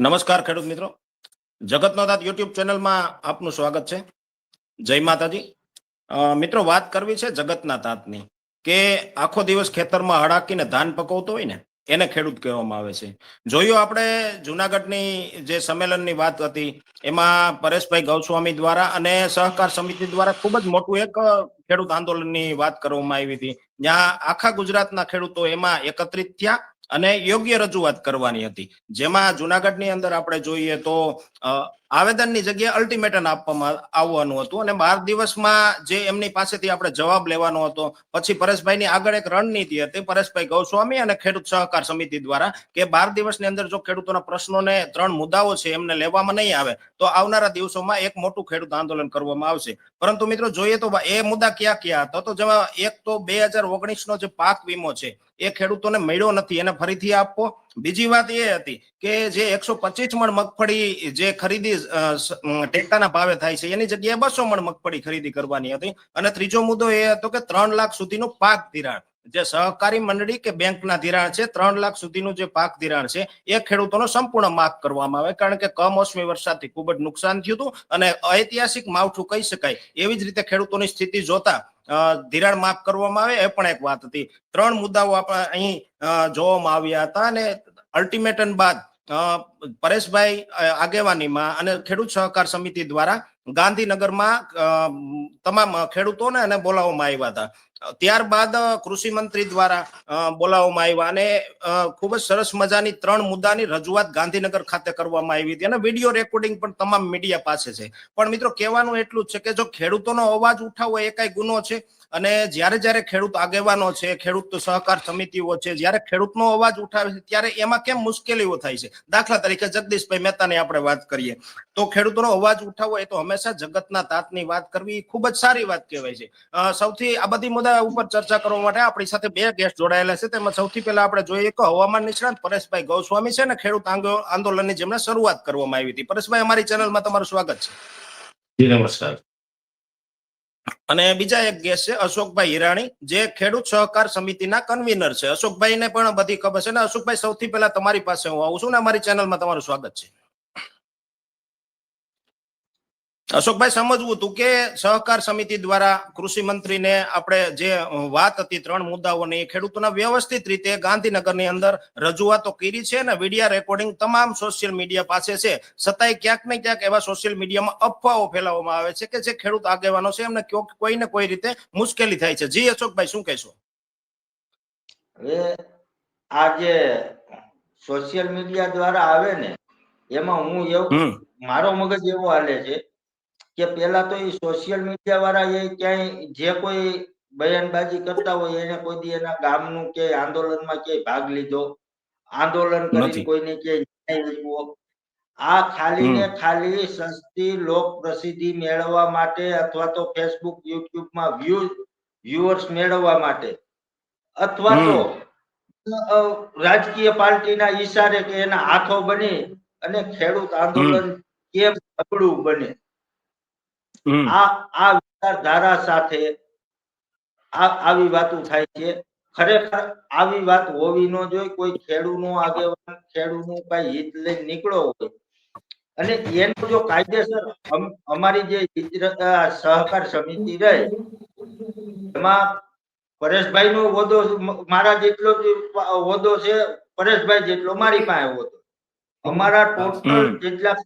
નમસ્કાર ખેડૂત મિત્રો. જગતનો દાંત યુટ્યુબ ચેનલમાં આપનું સ્વાગત છે. જય માતાજી. મિત્રો, વાત કરવી છે જગતના તાતની કે આખો દિવસ ખેતરમાં હડાકીને ધાન પકવતો હોય ને, એને ખેડૂત કહેવામાં આવે છે. જોયું આપણે જુનાગઢની જે સંમેલનની વાત હતી, એમાં પરેશભાઈ ગૌસ્વામી દ્વારા અને સહકાર સમિતિ દ્વારા ખૂબ જ મોટું એક ખેડૂત આંદોલનની વાત કરવામાં આવી હતી. જ્યાં આખા ગુજરાતના ખેડૂતો એમાં એકત્રિત થયા અને યોગ્ય રજૂઆત કરવાની હતી. જેમાં જુનાગઢની અંદર આપણે જોઈએ તો અ, આવેદનની જગ્યાએ અલ્ટિમેટમ આપવામાં આવવાનું હતું અને બાર દિવસમાં જે એમની પાસેથી આપણે જવાબ લેવાનો હતો, પછી પરેશભાઈની આગળ એક રણનીતિ હતી, પરેશભાઈ ગૌસ્વામી અને ખેડૂત સહકાર સમિતિ દ્વારા કે બાર દિવસની અંદર જો ખેડૂતોના પ્રશ્નોને ત્રણ મુદ્દાઓ છે એમને લેવામાં નહીં આવે, તો આવનારા દિવસોમાં એક મોટું ખેડૂત આંદોલન કરવામાં આવશે. પરંતુ મિત્રો જોઈએ તો એ મુદ્દા ક્યાં ક્યાં હતા? તો જેમાં એક તો બે હજાર ઓગણીસ નો જે પાક વીમો છે, એ ખેડૂતોને મળ્યો નથી, એને ફરીથી આપવો બીજી વાત એ હતી કે જે એકસો પચીસ મણ મગફળી જે ખરીદી ટેકાના ભાવે થાય છે, એની જગ્યાએ બસો મણ મગફળી ખરીદી કરવાની હતી. અને ત્રીજો મુદ્દો એ હતો કે ત્રણ લાખ સુધીનું પાક ધિરાણ. જે સહકારી મંડળી કે બેંકના ધિરાણ છે, ત્રણ લાખ સુધીનું જે પાક ધિરાણ છે, એ ખેડૂતોનો સંપૂર્ણ માફ કરવામાં આવે. કારણ કે કમોસમી વરસાદથી ખૂબ જ નુકસાન થયું હતું અને ઐતિહાસિક માવઠું કહી શકાય એવી જ રીતે ખેડૂતોની સ્થિતિ જોતા ધિરાણ માફ કરવામાં આવે, એ પણ એક વાત હતી. ત્રણ મુદ્દાઓ આપણે અહીં જોવામાં આવ્યા હતા અને અલ્ટિમેટમ બાદ પરેશભાઈ આગેવાનીમાં અને ખેડૂત સહકાર સમિતિ દ્વારા ગાંધીનગરમાં તમામ ખેડૂતોને અને બોલાવવામાં આવ્યા હતા. ત્યારબાદ કૃષિ મંત્રી દ્વારા બોલાવવામાં આવ્યા અને ખૂબ જ સરસ મજાની ત્રણ મુદ્દાની રજૂઆત ગાંધીનગર ખાતે કરવામાં આવી હતી અને વીડિયો રેકોર્ડિંગ પણ તમામ મીડિયા પાસે છે. પણ મિત્રો, કહેવાનું એટલું જ છે કે જો ખેડૂતોનો અવાજ ઉઠાવવો એ કઈ ગુનો છે અને જ્યારે જ્યારે ખેડૂત આગેવાનો છે, ખેડૂત સહકાર સમિતિઓ છે, જ્યારે ખેડૂતનો અવાજ ઉઠાવે છે, ત્યારે એમાં કેમ મુશ્કેલીઓ થાય છે? દાખલા તરીકે જગદીશભાઈ મહેતાની આપણે વાત કરીએ. તો ખેડૂતોનો અવાજ ઉઠાવવો એ તો હંમેશા જગતના તાતની વાત કરવી એ ખૂબ જ સારી વાત કહેવાય છે. સૌથી આ બધી મુદ્દા ઉપર ચર્ચા કરવા માટે આપણી સાથે બે ગેસ્ટ જોડાયેલા છે. તેમાં સૌથી પહેલા આપણે જોઈએ કે હવામાન નિષ્ણાંત પરેશભાઈ ગૌસ્વામી છે ને ખેડૂત આંદોલનની જેમને શરૂઆત કરવામાં આવી હતી. પરેશભાઈ અમારી ચેનલમાં તમારું સ્વાગત છે. નમસ્કાર. અને બીજા એક ગેસ છે અશોકભાઈ હિરાણી જે ખેડૂત સહકાર સમિતિના કન્વીનર છે. અશોકભાઈને પણ બધી ખબર છે ને અશોકભાઈ સૌથી પહેલા તમારી પાસે હું આવું છું ને અમારી ચેનલમાં તમારું સ્વાગત છે. અશોકભાઈ સમજવું હતું કે સહકાર સમિતિ દ્વારા કૃષિ મંત્રીને આપણે જે વાત હતી ત્રણ મુદ્દાઓની ખેડૂતોના વ્યવસ્થિત રીતે ગાંધીનગરની અંદર રજૂઆતો કરી છે અને વિડીયા રેકોર્ડિંગ તમામ સોશિયલ મીડિયા પાસે છે. છતાંય ક્યાંક ને ક્યાંક એવા સોશિયલ મીડિયામાં અફવાઓ ફેલાવવામાં આવે છે કે જે ખેડૂત આગેવાનો છે એમને કોઈ ને કોઈ રીતે મુશ્કેલી થાય છે. જી અશોકભાઈ શું કહેશો? હવે આ જે સોશિયલ મીડિયા દ્વારા આવે ને એમાં હું એવું મારો મગજ એવો હાલે છે કે પેલા તો એ સોશિયલ મીડિયા વાળા એ ક્યાંય જે કોઈ બયાનબાજી કરતા હોય એને કોઈ દી એના ગામનું કે આંદોલનમાં ક્યાંય ભાગ લીધો. આંદોલન કરી કોઈને ક્યાંય આ ખાલી ને ખાલી સસ્તી લોક પ્રસિદ્ધિ મેળવવા માટે અથવા તો ફેસબુક યુટ્યુબમાં વ્યૂ વ્યુઅર્સ મેળવવા માટે. અથવા તો રાજકીય પાર્ટીના ઈશારે કે એના હાથો બની અને ખેડૂત આંદોલન કેમ અબડું બને? આ આ વિચારધારા સાથે આવી વાતો થાય છે. ખરેખર આવી વાત હોવી ન જોઈએ. કોઈ ખેડૂતનો આગેવાન ખેડૂતનું કઈ હિત લઈને નીકળ્યો હોય. અને એનો જો કાયદેસર અમારી જે સહકાર સમિતિ રહે એમાં પરેશભાઈ નો હોદ્દો મારા જેટલો હોદ્દો છે પરેશભાઈ જેટલો મારી પાસે હોદ્દો. અમારા ટોટલ જેટલા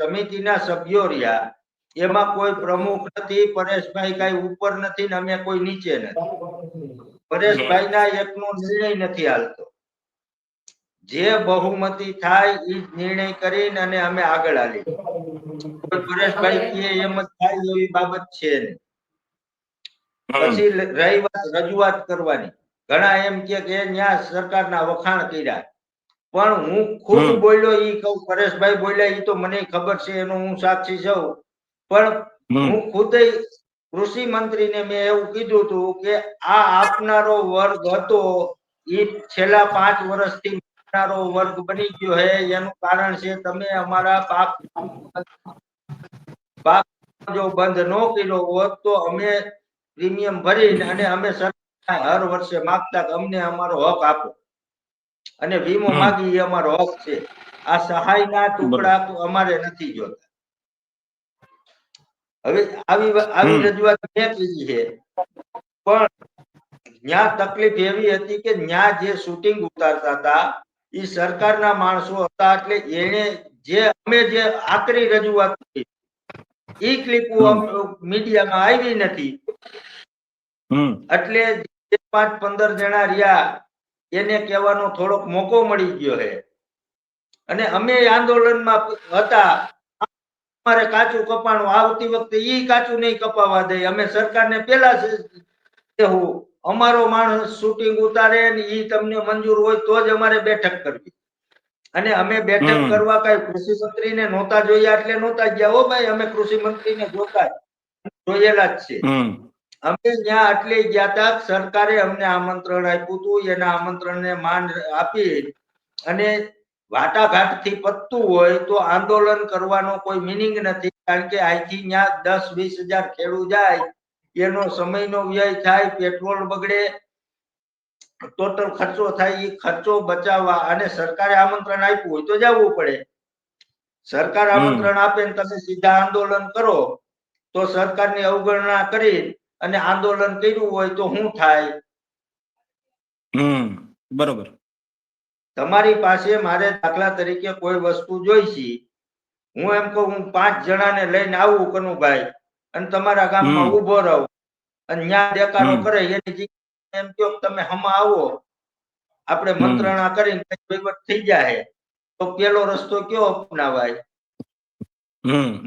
સમિતિના સભ્યો રહ્યા એમાં કોઈ પ્રમુખ નથી પરેશભાઈ કઈ ઉપર નથી ને અમે કોઈ નીચે નથી. પરેશભાઈ ના એકનો નિર્ણય નથી હાલતો. જે બહુમતી થાય એ નિર્ણય કરીને અને અમે આગળ હાલી કોઈ પરેશભાઈ કહે એમ જ થાય એવી બાબત છે ને પછી રહી વાત રજૂઆત કરવાની. ઘણા એમ કે કે ન્યા સરકારના વખાણ કર્યા. પણ હું ખુદ બોલ્યો એ કહું પરેશભાઈ બોલ્યા એ તો મને ખબર છે એનો હું સાક્ષી છું. પણ હું ખુદે કૃષિ મંત્રીને મેં એવું કીધું હતું કે આ આપનારો વર્ગ હતો એ છેલ્લા પાંચ વર્ષથી આપનારો વર્ગ બની ગયો હે એનું કારણ છે તમે અમારા પાક પાક જો બંધ ન કર્યો હોત તો અમે પ્રીમિયમ ભરીને અને અમે સરકાર હર વર્ષે માગતા કે અમને અમારો હક આપો. અને વીમો. માગી એ અમારો હક છે. આ સહાયના ટુકડા તો અમારે નથી જોતા. હવે આવી આવી રજૂઆત મેં કરી છે. પણ ન્યા તકલીફ એવી હતી કે ન્યા જે શૂટિંગ ઉતારતા હતા એ સરકારના માણસો હતા એટલે એને જે અમે જે આકરી રજૂઆત કરી એ ક્લિપો મીડિયામાં આવી નથી. એટલે પાંચ પંદર જણા રહ્યા એને કહેવાનો થોડોક મોકો મળી ગયો છે. અને અમે આંદોલનમાં હતા. અમારે કાચું કપાણું આવતી વખતે ઈ કાચું નહીં કપાવા દે. અમે સરકારને પેલા કહેવું અમારો માણસ શૂટિંગ ઉતારે ને ઈ તમને મંજૂર હોય તો જ અમારે બેઠક કરવી. અને અમે બેઠક કરવા કઈ કૃષિ મંત્રીને નહોતા જોયા એટલે નહોતા ગયા. હો ભાઈ અમે કૃષિ મંત્રીને જોતા જોયેલા જ છે. અમે ત્યાં એટલે ગયા તા સરકારે અમને આમંત્રણ આપ્યું હતું એના આમંત્રણને માન આપી અને વાટાઘાટથી પતતું હોય તો આંદોલન કરવાનો કોઈ મિનિંગ નથી, કારણ કે અહીંથી ત્યાં દસ, વીસ હજાર ખેડૂત જાય, એનો સમયનો વ્યય થાય, પેટ્રોલ બગડે ટોટલ ખર્ચો થાય એ ખર્ચો બચાવવા અને સરકારે આમંત્રણ આપ્યું હોય તો જવું પડે. સરકાર આમંત્રણ આપે ને તમે સીધા આંદોલન કરો, તો સરકારની અવગણના કરી અને આંદોલન કર્યું હોય તો શું થાય? હમ, બરોબર. તમારી પાસે મારે દાખલા તરીકે કોઈ વસ્તુ જોઈશી? હું એમ કહું હું પાંચ જણાને લઈને આવું કનુભાઈ અને તમારા ગામમાં. ઊભો રહું. અને ન્યા દેકારો કરે એની જગ્યાએ એમ કહો તમે હમા આવો. આપણે મંત્રણા કરીને વહીવટ થઈ જાય તો પેલો રસ્તો કયો અપનાવાય?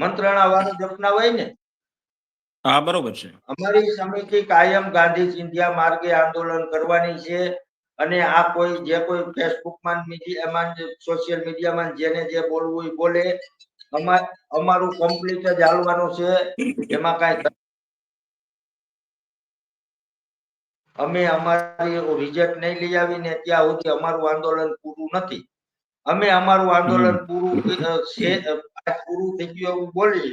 મંત્રણા વાળો જ અપનાવાય ને? હા બરોબર છે. અમારી સમિતિ કાયમ ગાંધી ચિંધ્યા માર્ગે આંદોલન કરવાની છે. અને આ કોઈ જે કોઈ ફેસબુકમાં મીડિયામાં સોશિયલ મીડિયામાં જેને જે બોલવું એ બોલે. અમારું કમ્પ્લીટ જ હાલવાનું છે. એમાં કાંઈ અમે અમારી રિઝલ્ટ નહીં લઈ આવીને ત્યાં સુધી અમારું આંદોલન પૂરું નથી. અમે અમારું આંદોલન પૂરું પૂરું થઈ ગયું એવું બોલી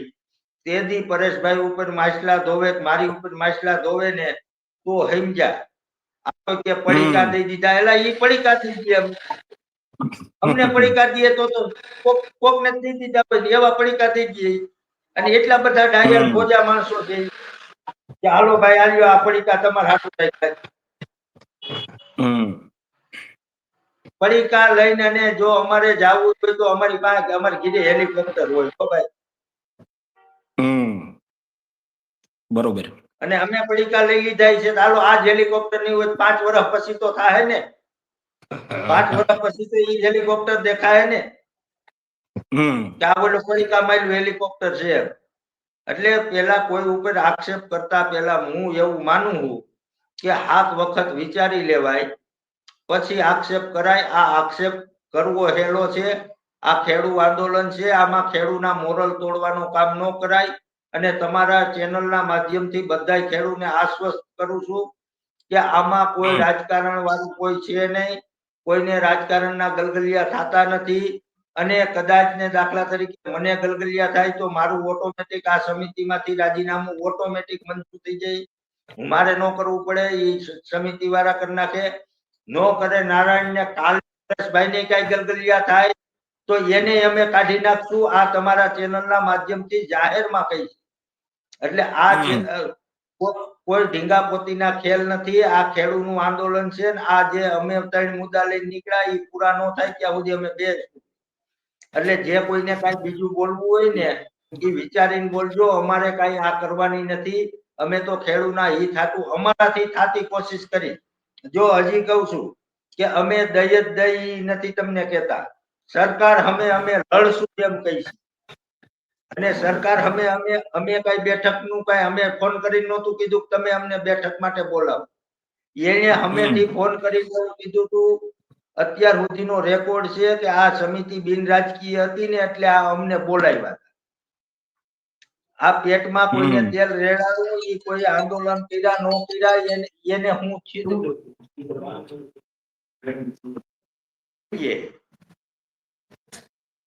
તેથી પરેશભાઈ ઉપર માછલા ધોવે મારી ઉપર માછલા ધોવે ને તો તો કે પડીકા દઈ દીધા. એલા ઈ પડીકા થઈ ગયા. અમને પડીકા દઈએ તો તો કોક કોકને દઈ દીધા હોય એવા પડીકા થઈ ગયા. અને એટલા બધા ડાયર ખોજા માણસો છે. કે હાલો ભાઈ આવ્યો આ પડીકા તમારા હાથું થઈ ગયા. હમ. પડીકા લઈને અને જો અમારે જાવું હોય તો અમારી પાસે અમારી ઘીરે હેલિકોપ્ટર હોય. તો ભાઈ. બરોબર. અને અમે પડીકા લઈ લીધા છે ચાલો આ જ હેલિકોપ્ટરની હોય પાંચ વર્ષ પછી તો થાય ને? પાંચ વર્ષ પછી તો એ હેલિકોપ્ટર દેખાય ને? કે આ બોલો પડીકા માર્યું હેલિકોપ્ટર છે એટલે પેલા કોઈ ઉપર આક્ષેપ કરતા પેલા હું એવું માનું છું કે હાથ વખત વિચારી લેવાય પછી આક્ષેપ કરાય આ આક્ષેપ કરવો હેલો છે આ ખેડૂ આંદોલન છે આમાં ખેડૂના મોરલ તોડવાનું કામ ન કરાય અને તમારા ચેનલના માધ્યમથી બધા ખેડૂતને આશ્વસ્ત કરું છું કે આમાં કોઈ રાજકારણ વાળું કોઈ છે નહીં કોઈને રાજકારણના ગલગલિયા થતા નથી અને કદાચ ને દાખલા તરીકે મને ગલગલિયા થાય તો મારું ઓટોમેટિક આ સમિતિમાંથી રાજીનામું ઓટોમેટિક મંજૂર થઈ જાય. મારે ન કરવું પડે એ સમિતિ વાળા કરી નાખે. નો કરે નારાયણ ને કાલભાઈ ને કઈ ગલગલિયા થાય તો એને અમે કાઢી નાખશું. આ તમારા ચેનલના માધ્યમથી જાહેરમાં કહીશ. એટલે આ કોઈ ઢીંગા પોતીના ખેલ નથી આ ખેડૂતનું આંદોલન છે ને આ જે અમે ત્રણ મુદ્દા લઈને નીકળ્યા એ પૂરા ન થાય ત્યાં સુધી અમે બે એટલે જે કોઈને કઈ બીજું બોલવું હોય ને એ વિચારીને બોલજો અમારે કઈ આ કરવાની નથી અમે તો ખેડૂતના હિત હાટુ અમારાથી થાતી કોશિશ કરી. જો હજી કહું છું કે અમે દઈ જ દઈ નથી તમને કહેતા. સરકાર અમે અમે લડશું એમ કહીશું. અને સરકાર અમે અમે અમે કઈ બેઠકનું કઈ અમે ફોન કરી નહોતું કીધું કે તમે અમને બેઠક માટે બોલાવો એને હમેથી ફોન કરીને કીધું હતું અત્યાર સુધીનો રેકોર્ડ છે કે આ સમિતિ બિન રાજકીય હતી ને એટલે આ અમને બોલાવ્યા હતા. આ પેટમાં કોઈને. તેલ રેડાડવું એ કોઈ આંદોલન કર્યા નો કર્યા એને એને હું છીધું કહીએ.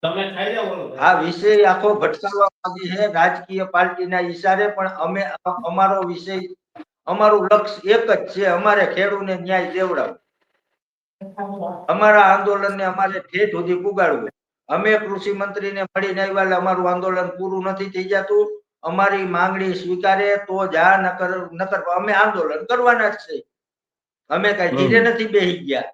તમે ખાઈ જાઓ આ વિષય આખો ભટકાવવા માંગે છે. રાજકીય પાર્ટીના ઈશારે પણ અમે અમારો વિષય અમારું લક્ષ્ય એક જ છે. અમારે ખેડૂને ન્યાય દેવડાવવો. અમારા આંદોલનને અમારે ઠેઠ સુધી પુગાડવું. અમે કૃષિ મંત્રીને મળીને આવ્યા અમારું આંદોલન પૂરું નથી થઈ જતું. અમારી માંગણી સ્વીકારે તો જા નકર નકર અમે આંદોલન કરવાના જ છે. અમે કઈ ધીરે નથી બેહી ગયા.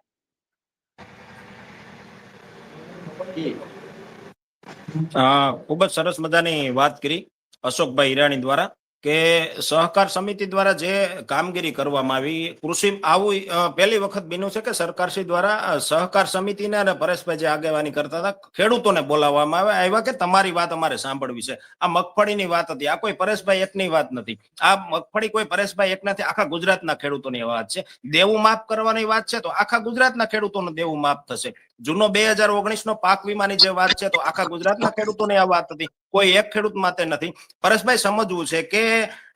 ખૂબ જ સરસ મજાની વાત કરી અશોકભાઈ હિરાણી દ્વારા કે સહકાર સમિતિ દ્વારા જે કામગીરી કરવામાં આવી, કૃષિ આવું પહેલી વખત બન્યું છે કે સરકારશ્રી દ્વારા સહકાર સમિતિને અને પરેશભાઈ જે આગેવાની કરતા હતા, ખેડૂતોને બોલાવવામાં આવે આવ્યા કે તમારી વાત અમારે સાંભળવી છે. આ મગફળીની વાત હતી, આ કોઈ પરેશભાઈ એકની વાત નથી. આ મગફળી કોઈ પરેશભાઈ એક નથી, આખા ગુજરાતના ખેડૂતોની વાત છે. દેવું માફ કરવાની વાત છે, તો આખા ગુજરાતના ખેડૂતોનું દેવું માફ થશે. જૂનો બે હજાર ઓગણીસ નો પાક વીમાની જે વાત છે, તો આખા ગુજરાતના ખેડૂતોની આ વાત હતી. કોઈ એક ખેડૂત માટે નથી. પરેશભાઈ, સમજવું છે કે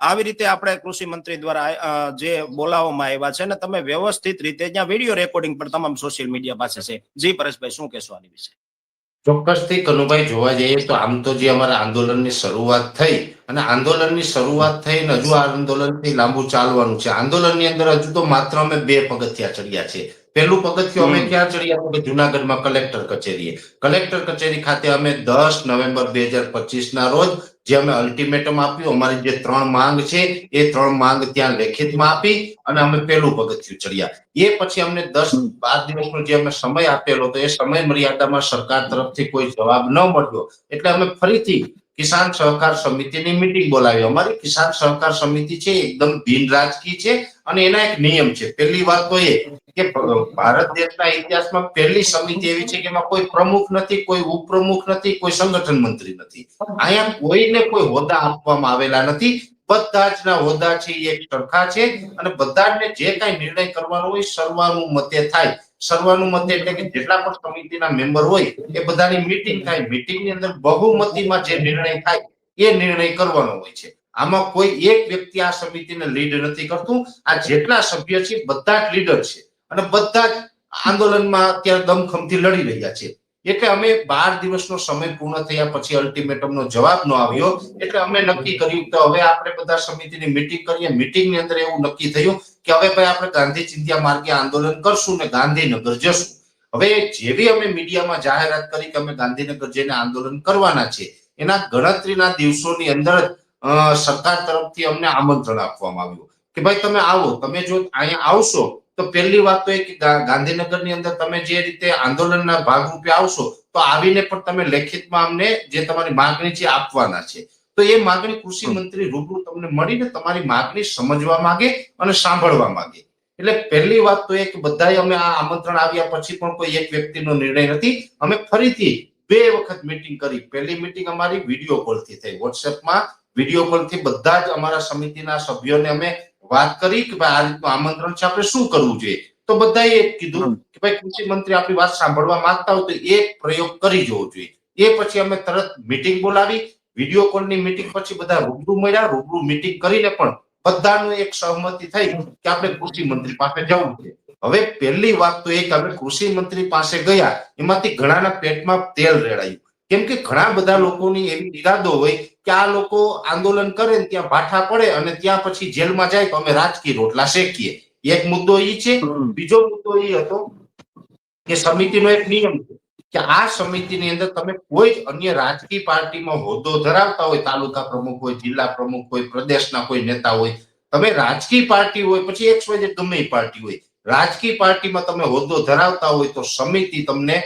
આવી રીતે આપણે કૃષિ મંત્રી દ્વારા જે બોલાવવામાં આવ્યા છે ને તમે વ્યવસ્થિત રીતે ત્યાં વીડિયો રેકોર્ડિંગ પણ તમામ સોશિયલ મીડિયા પાસે છે. જી પરેશભાઈ, શું કહેશો વિશે? ચોક્કસથી કનુભાઈ, જોવા જઈએ તો આમ તો જે અમારા આંદોલનની શરૂઆત થઈ અને આંદોલનની શરૂઆત થઈ ને હજુ આ આંદોલનથી લાંબુ ચાલવાનું છે. આંદોલનની અંદર હજુ તો માત્ર અમે બે પગથિયા ચડ્યા છે. પહેલું પગથિયું અમે ક્યાં ચડ્યા કે જુનાગઢમાં કલેક્ટર કચેરીએ. કલેક્ટર કચેરી ખાતે અમે દસ નવેમ્બર બે હજાર પચીસ ના રોજ જે અમે અલ્ટિમેટમ આપ્યું અમારી જે ત્રણ માંગ છે એ ત્રણ માંગ ત્યાં લેખિતમાં આપી અને અમે પહેલું પગથિયું ચડ્યા. એ પછી અમને દસ. બાર દિવસનો જે અમે સમય આપેલો હતો એ સમય મર્યાદામાં સરકાર તરફથી કોઈ જવાબ ન મળ્યો. એટલે અમે ફરીથી કિસાન સહકાર સમિતિની મિટિંગ બોલાવી. અમારી કિસાન સહકાર સમિતિ છે, એકદમ બિન રાજકીય છે અને એના એક નિયમ છે. પહેલી વાત તો એ કે ભારત દેશના ઇતિહાસમાં પહેલી સમિતિ એવી છે કે એમાં કોઈ પ્રમુખ નથી, કોઈ ઉપપ્રમુખ નથી, કોઈ સંગઠન મંત્રી નથી. અહીંયા કોઈને કોઈ હોદ્દા આપવામાં આવેલા નથી. બધા જ ના હોદ્દા છે, એ એક સરખા છે અને બધાને જે કઈ નિર્ણય કરવાનો હોય સર્વાનુમતે થાય. સર્વાનુમતે એટલે કે જેટલા પણ સમિતિના મેમ્બર હોય, એ બધાની મીટિંગ થાય. મીટિંગની અંદર બહુમતીમાં જે નિર્ણય થાય, એ નિર્ણય કરવાનો હોય છે. આમાં કોઈ એક વ્યક્તિ આ સમિતિને લીડ નથી કરતું. આ જેટલા સભ્ય છે, બધા જ લીડર છે. અને બધા જ આંદોલનમાં અત્યારે દમખમથી લડી રહ્યા છે. એટલે અમે બાર દિવસનો સમય પૂર્ણ થયા પછી અલ્ટિમેટમનો જવાબ ન આવ્યો એટલે અમે નક્કી કર્યું કે હવે આપણે બધા સમિતિની મીટિંગ કરીએ. મીટિંગની અંદર એવું નક્કી થયું કે હવે ભાઈ આપણે ગાંધી ચિંધ્યા માર્ગે આંદોલન કરશું ને ગાંધીનગર જશું. હવે જેવી અમે મીડિયામાં જાહેરાત કરી કે અમે ગાંધીનગર જઈને આંદોલન કરવાના છે, એના ગણતરીના દિવસોની અંદર સરકાર તરફથી અમને આમંત્રણ આપવામાં આવ્યું કે ભાઈ તમે આવો, તમે જો અહીંયા આવશો તો પહેલી વાત તો એ કે ગાંધીનગરની અંદર તમે જે રીતે આંદોલનના ભાગરૂપે આવશો તો આવીને પણ તમે લેખિતમાં અમને જે તમારી માંગણી છે આપવાના છે. તો એ માંગણી કૃષિ મંત્રી રૂબરૂ તમને મળીને તમારી માંગણી સમજવા માંગે અને સાંભળવા માંગે. એટલે પહેલી વાત તો એ કે બધાએ અમે આ આમંત્રણ આવ્યા પછી પણ કોઈ એક વ્યક્તિનો નિર્ણય નથી. અમે ફરીથી બે વખત મીટિંગ કરી. પહેલી મીટિંગ અમારી વીડિયો કોલથી થઈ. વોટ્સએપમાં વીડિયો કોલથી બધા જ અમારા સમિતિના સભ્યોને અમે વાત કરી કે ભાઈ આ રીતનું આમંત્રણ છે આપણે શું કરવું જોઈએ? તો બધાએ એક કીધું કે ભાઈ કૃષિ મંત્રી આપણી વાત સાંભળવા માંગતા હોય તો એક પ્રયોગ કરી જોવો જોઈએ. એ પછી અમે તરત મીટિંગ બોલાવી વીડિયો કોલની મીટિંગ પછી બધા રૂબરૂ મળ્યા રૂબરૂ મીટિંગ કરીને પણ બધાનું એક સહમતિ થઈ કે આપણે કૃષિ મંત્રી પાસે જવું છે. હવે પહેલી વાત તો એ કે અમે કૃષિ મંત્રી પાસે ગયા એમાંથી ઘણાના પેટમાં તેલ રેડાયું. કેમ કે ઘણા બધા લોકોની એવી ઈરાદો હોય કે આ લોકો આંદોલન કરે ને ત્યાં ભાઠા પડે અને ત્યાં પછી જેલમાં જાય તો અમે રાજકીય રોટલા શેકીએ. એક મુદ્દો એ છે બીજો મુદ્દો એ હતો કે સમિતિનો એક નિયમ છે કે આ સમિતિની અંદર તમે કોઈ જ અન્ય રાજકીય પાર્ટીમાં હોદ્દો ધરાવતા હોય તાલુકા પ્રમુખ હોય જિલ્લા પ્રમુખ હોય પ્રદેશના કોઈ નેતા હોય તમે રાજકીય પાર્ટી હોય પછી એક સ્વજે ગમે પાર્ટી હોય રાજકીય પાર્ટીમાં તમે હોદ્દો ધરાવતા હોય તો સમિતિ તમને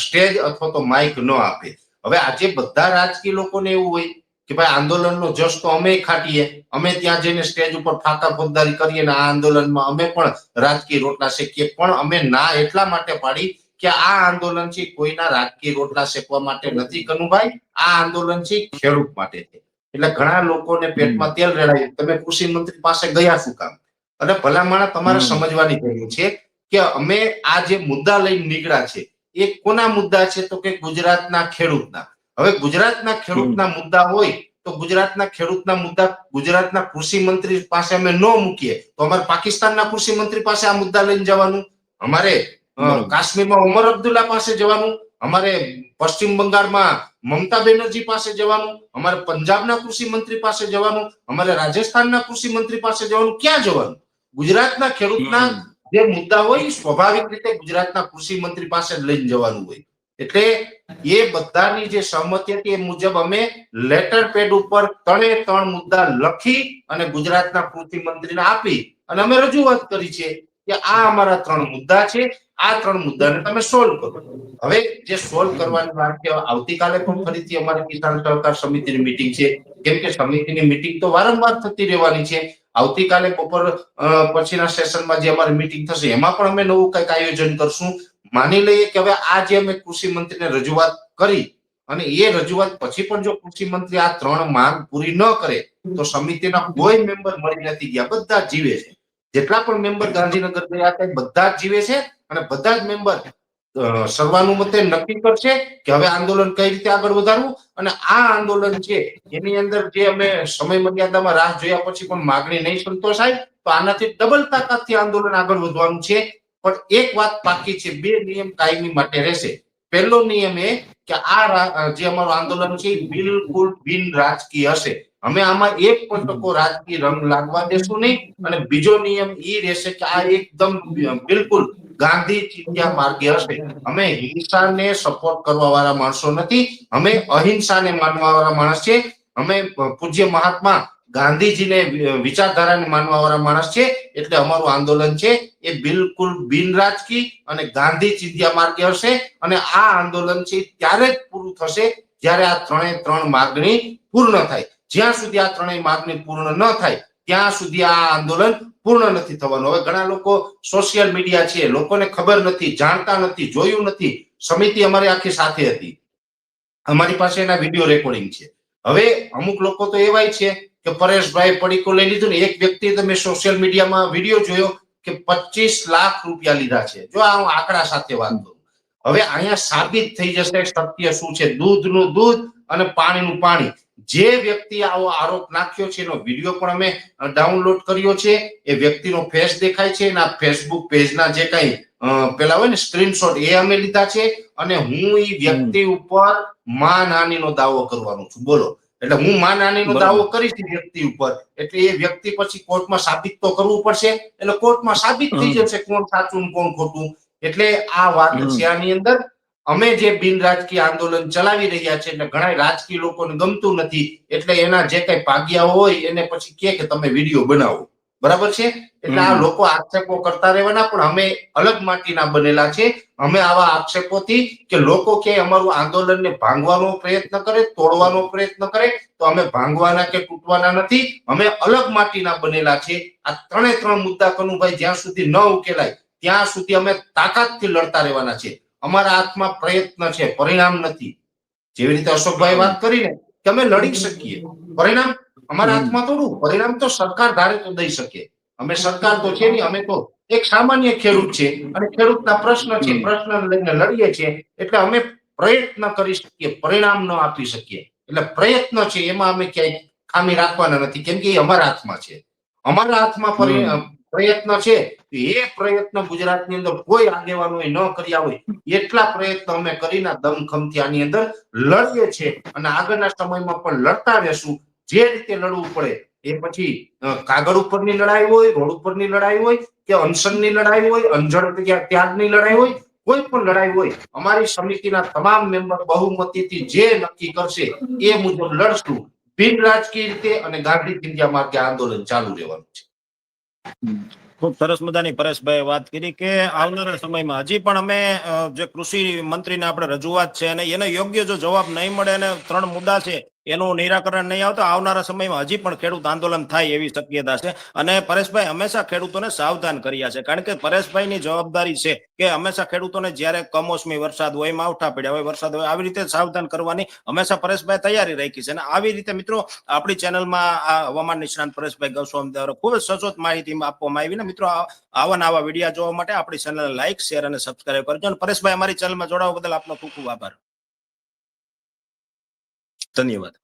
સ્ટેજ અથવા તો માઇક ન આપે. હવે આજે બધા રાજકીય લોકોને એવું હોય કે ભાઈ આંદોલનનો જશ તો અમે ખાટીએ અમે ત્યાં જઈને સ્ટેજ ઉપર ફાકા ફોજદારી કરીએ ને આ આંદોલનમાં અમે પણ રાજકીય રોટલા શેકીએ. પણ અમે ના એટલા માટે પાડી કે આ આંદોલન છે કોઈના રાજકીય રોટલા શેકવા માટે નથી કનુભાઈ આ આંદોલન છે ખેડૂત માટે છે. એટલે ઘણા લોકોને પેટમાં તેલ રેડાયું. તમે કૃષિ મંત્રી પાસે ગયા શું કામ? અને ભલામણા તમારે સમજવાની જરૂર છે કે અમે આ જે મુદ્દા લઈને નીકળ્યા છે એ કોના મુદ્દા છે તો કે ગુજરાતના ખેડૂતના? હવે ગુજરાતના ખેડૂતના મુદ્દા હોય તો ગુજરાતના ખેડૂતના મુદ્દા ગુજરાતના કૃષિ મંત્રી પાસે અમે ન મૂકીએ. તો અમારે પાકિસ્તાનના કૃષિ મંત્રી પાસે આ મુદ્દા લઈને જવાનું. અમારે કાશ્મીરમાં ઉમર અબ્દુલ્લા પાસે જવાનું. અમારે પશ્ચિમ બંગાળમાં મમતા બેનર્જી પાસે જવાનું. અમારે પંજાબના કૃષિ મંત્રી પાસે જવાનું. અમારે રાજસ્થાનના કૃષિ મંત્રી પાસે જવાનું. ક્યાં જવાનું? ગુજરાતના ખેડૂતના જે મુદ્દા હોય, સ્વાભાવિક રીતે ગુજરાતના કૃષિ મંત્રી પાસે લઈને જવાનું હોય. એટલે એ બધાની જે સહમતિ હતી એ મુજબ અમે લેટર પેડ ઉપર ત્રણે ત્રણ મુદ્દા લખી અને ગુજરાતના કૃષિ મંત્રીને આપી અને અમે રજૂઆત કરી છે કે આ અમારા ત્રણ મુદ્દા છે, આ ત્રણ મુદ્દાને તમે સોલ્વ કરો. હવે જે સોલ્વ કરવાની વાત છે, આવતીકાલે પણ ફરીથી અમારી કિસાન સહકાર સમિતિની મિટિંગ છે. કેમ કે સમિતિની મિટિંગ તો વારંવાર થતી રહેવાની છે. આવતીકાલે બપોર પછીના સેશનમાં જે અમારી મીટિંગ થશે, એમાં પણ અમે નવું કંઈક આયોજન કરશું. માની લઈએ કે હવે આ જે અમે કૃષિ મંત્રીને રજૂઆત કરી, અને એ રજૂઆત પછી પણ જો કૃષિ મંત્રી આ ત્રણ માંગ પૂરી ન કરે, તો સમિતિના કોઈ મેમ્બર મળી નથી ગયા. બધા જીવે છે. જેટલા પણ મેમ્બર ગાંધીનગર ગયા હતા બધા જ જીવે છે, અને બધા જ મેમ્બર સર્વાનુમતે નક્કી કરશે કે હવે આંદોલન કઈ રીતે આગળ વધારવું અને આ આંદોલન છે, એની અંદર જે અમે સમય મર્યાદામાં રાહ જોયા પછી પણ માગણી નહીં સંતોષાય, તો આનાથી ડબલ તાકાતથી આંદોલન આગળ વધવાનું છે. પણ એક વાત બાકી છે, બે નિયમ કાયમી માટે રહેશે. પહેલો નિયમ એ કે આ જે અમારું આંદોલન છે બિલકુલ બિન રાજકીય હશે. અમે આમાં એક પણ ટકો રાજકીય રંગ લાગવા દેશું નહીં અને બીજો નિયમ એ રહેશે કે આ એકદમ બિલકુલ ગાંધી ચિંધ્યા માર્ગે હશે. અમે હિંસાને સપોર્ટ કરવા વાળા માણસો નથી. અમે અહિંસાને માનવા વાળા માણસ છે અમે પૂજ્ય મહાત્મા ગાંધીજીને વિચારધારાને માનવા વાળા માણસ છે એટલે અમારું આંદોલન છે એ બિલકુલ બિનરાજકી અને ગાંધી ચિંધ્યા માર્ગે હશે. અને આ આંદોલન છે ત્યારે જ પૂરું થશે જ્યારે આ ત્રણે ત્રણ માગણી પૂર્ણ થાય. જ્યાં સુધી આ ત્રણેય માગણી પૂર્ણ ન થાય ત્યાં સુધી આ આંદોલન પૂર્ણ નથી થવાનું. હવે ઘણા લોકો સોશિયલ મીડિયા છે, લોકોને ખબર નથી, જાણતા નથી, જોયું નથી. સમિતિ અમારી આખી સાથે હતી. અમારી પાસે એના વીડિયો રેકોર્ડિંગ છે. હવે અમુક લોકો તો એવાય છે કે પરેશભાઈ પડીકો લઈ લીધું ને એક વ્યક્તિ તમે સોશિયલ મીડિયામાં વીડિયો જોયો કે પચીસ લાખ રૂપિયા લીધા છે. જો આ હું આંકડા સાથે વાત કરું. હવે અહીંયા સાબિત થઈ જશે સત્ય શું છે? દૂધનું દૂધ અને પાણીનું પાણી. જે વ્યક્તિ આવો આરોપ નાખ્યો છે એનો વીડિયો પણ અમે ડાઉનલોડ કર્યો છે. એ વ્યક્તિનો ફેસ દેખાય છે એના ફેસબુક પેજના જે કઈ પેલા હોય ને સ્ક્રીનશોટ એ અમે લીધા છે. અને હું એ વ્યક્તિ ઉપર માનહાનિનો દાવો કરવાનો છું. બોલો. એટલે હું માનહાનિનો. દાવો કરીશ વ્યક્તિ ઉપર. એટલે એ વ્યક્તિ પછી કોર્ટમાં સાબિત તો કરવું પડશે. એટલે કોર્ટમાં સાબિત થઈ જશે કોણ સાચું કોણ ખોટું. એટલે આ વાત છે આની અંદર. અમે જે બિન રાજકીય આંદોલન ચલાવી રહ્યા છે એટલે ઘણા રાજકીય લોકોને ગમતું નથી એટલે એના જે કઈ ભાગ્યા હોય એને પછી કે કે તમે વીડિયો બનાવો. બરાબર છે? એટલે આ લોકો આક્ષેપો કરતા રહેવાના પણ અમે અલગ માટીના બનેલા છે. અમે આવા આક્ષેપોથી કે લોકો કે અમારું આંદોલનને ભાંગવાનો પ્રયત્ન કરે તોડવાનો પ્રયત્ન કરે તો અમે ભાંગવાના કે તૂટવાના નથી. અમે અલગ માટીના બનેલા છે. આ ત્રણે ત્રણ મુદ્દા કનુભાઈ જ્યાં સુધી ન ઉકેલાય ત્યાં સુધી અમે તાકાતથી લડતા રહેવાના છે. અમારા હાથમાં પ્રયત્ન છે પરિણામ નથી. જેવી રીતે અશોકભાઈ વાત કરીને કે અમે લડી શકીએ. પરિણામ અમારા હાથમાં થોડું પરિણામ તો સરકાર ધારે તો દઈ શકે. અમે સરકાર તો છે નહીં અમે તો એક સામાન્ય ખેડૂત છે અને ખેડૂતના પ્રશ્ન છે પ્રશ્ન લઈને લડીએ છીએ એટલે અમે પ્રયત્ન કરી શકીએ પરિણામ ન આપી શકીએ. એટલે પ્રયત્ન છે એમાં અમે ક્યાંય ખામી રાખવાના નથી કેમ કે એ અમારા હાથમાં છે. અમારા હાથમાં. પ્રયત્ન છે એ પ્રયત્ન ગુજરાતની અંદર કોઈ આગેવાનોએ ન કર્યા હોય, એટલા પ્રયત્ન અમે કરીને દમખમથી આની અંદર લડીએ છીએ અને આગળના સમયમાં પણ લડતા રહેશું. જે રીતે લડવું પડે, એ પછી કાગળ ઉપરની લડાઈ હોય, રોડ ઉપરની લડાઈ હોય કે અનશનની લડાઈ હોય, અંજળ ત્યા- ત્યાગની લડાઈ હોય, કોઈ પણ લડાઈ હોય, અમારી સમિતિના તમામ મેમ્બર બહુમતીથી જે નક્કી કરશે એ મુજબ લડશું. બિન રાજકીય રીતે અને ગાંધી ચિંધ્યા માર્ગે આંદોલન ચાલુ રહેવાનું. ખૂબ સરસ મજાની પરેશભાઈ વાત કરી કે આવનારા સમયમાં હજી પણ અમે જે કૃષિ મંત્રીને આપણે રજૂઆત છે અને એને યોગ્ય જો જવાબ નહીં મળે અને ત્રણ મુદ્દા છે એનું નિરાકરણ નહીં આવતો, આવનારા સમયમાં હજી પણ ખેડૂત આંદોલન થાય એવી શક્યતા છે. અને પરેશભાઈ હંમેશા ખેડૂતોને સાવધાન કર્યા છે. કારણ કે પરેશભાઈની જવાબદારી છે કે હંમેશા ખેડૂતોને જ્યારે કમોસમી વરસાદ હોય, માવઠા પડ્યા હોય, વરસાદ હોય, આવી રીતે સાવધાન કરવાની હંમેશા પરેશભાઈ તૈયારી રાખી છે. અને આવી રીતે મિત્રો આપણી ચેનલમાં આ હવામાન નિષ્ણાંત પરેશભાઈ ગૌસ્વામી દ્વારા ખૂબ જ સચોટ માહિતી આપવામાં આવી ને મિત્રો આવા નવા વિડીયા જોવા માટે આપણી ચેનલને લાઈક, શેર અને સબસ્ક્રાઈબ કરજો. અને પરેશભાઈ, અમારી ચેનલમાં જોડાવા બદલ આપનો ખૂબ ખૂબ આભાર. 真你妈的。